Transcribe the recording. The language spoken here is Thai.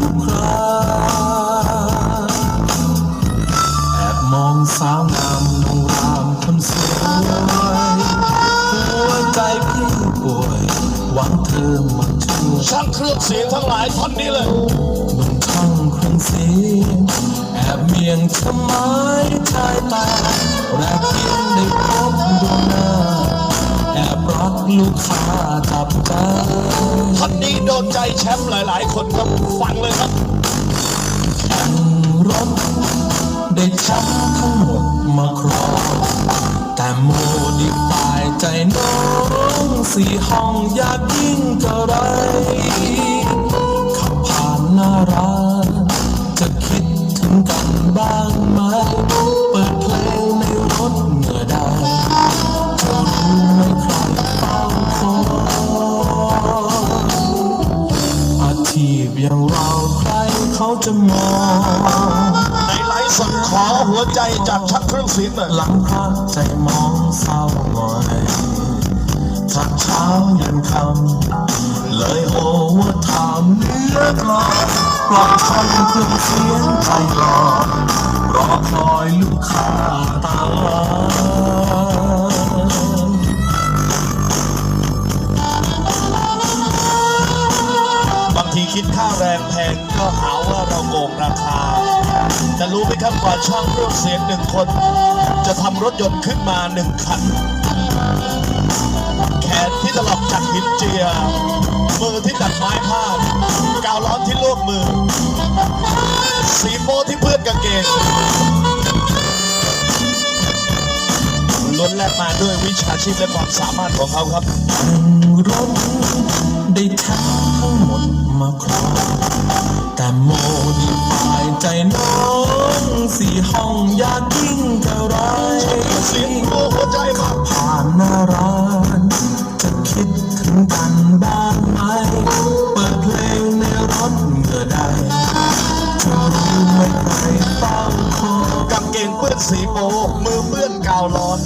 ทุกคราแอบมองสาวงามนองรามคนสวยหัวใจพี่ป่วย หวังเธอมาช่วยช่างเครื่องเสียงทั้งหลายท่อนนี้เลยหนุ่มช่างเครื่องเสียงแอบเมียงทำไมชายตาแรกเพียงได้พบดวงหน้าแอบรักลูกค้าตา นใจแชมป์หลาย ๆ คนครับฟังเลยครับแข่งรถได้แชมป์ทั้งหมดมาครองแต่โมดิฟายใจน้องสี่ห้องอยากยิ่งกระไรขับผ่านหน้าร้านจะคิดถึงกันบ้างไหม ชีพอย่างเราใครเขาจะมองในไลฟ์สดขอหัวใจจากช่างเครื่องเสียงหน่อยหลังพระใจมองเศร้าหงอยจากเช้ายันคำเลยโอว่าถามเลือกลอยปล่อยช่องเครื่องเสียงใจลอรอคอยลูกค้าตามมา คิดค่าแรงแพงก็หาว่าเราโกงราคาจะรู้ไหมครับกว่าช่างเครื่องเสียงหนึ่งคน จะทำรถยนต์ขึ้นมาหนึ่งคัน แขนที่ถลอกจากหินเจีย มือที่ตัดไม้พาดกาวร้อนที่ลวกมือ สีโมที่เพื่อนกางเกงล้นแลกมาด้วยวิชาชีพและความสามารถของเขาครับ ใจน้องสี่ห้องอยากยิ่งเท่าไรเสียงโมหัวใจขับผ่านหน้าร้านจะคิดถึงกันบ้างไหมเปิดเพลงในรถเมื่อใดจะรู้ไหมใครเฝ้าคอยกางเกงเปื้อนสีโปมือเปื้อนกาวร้อน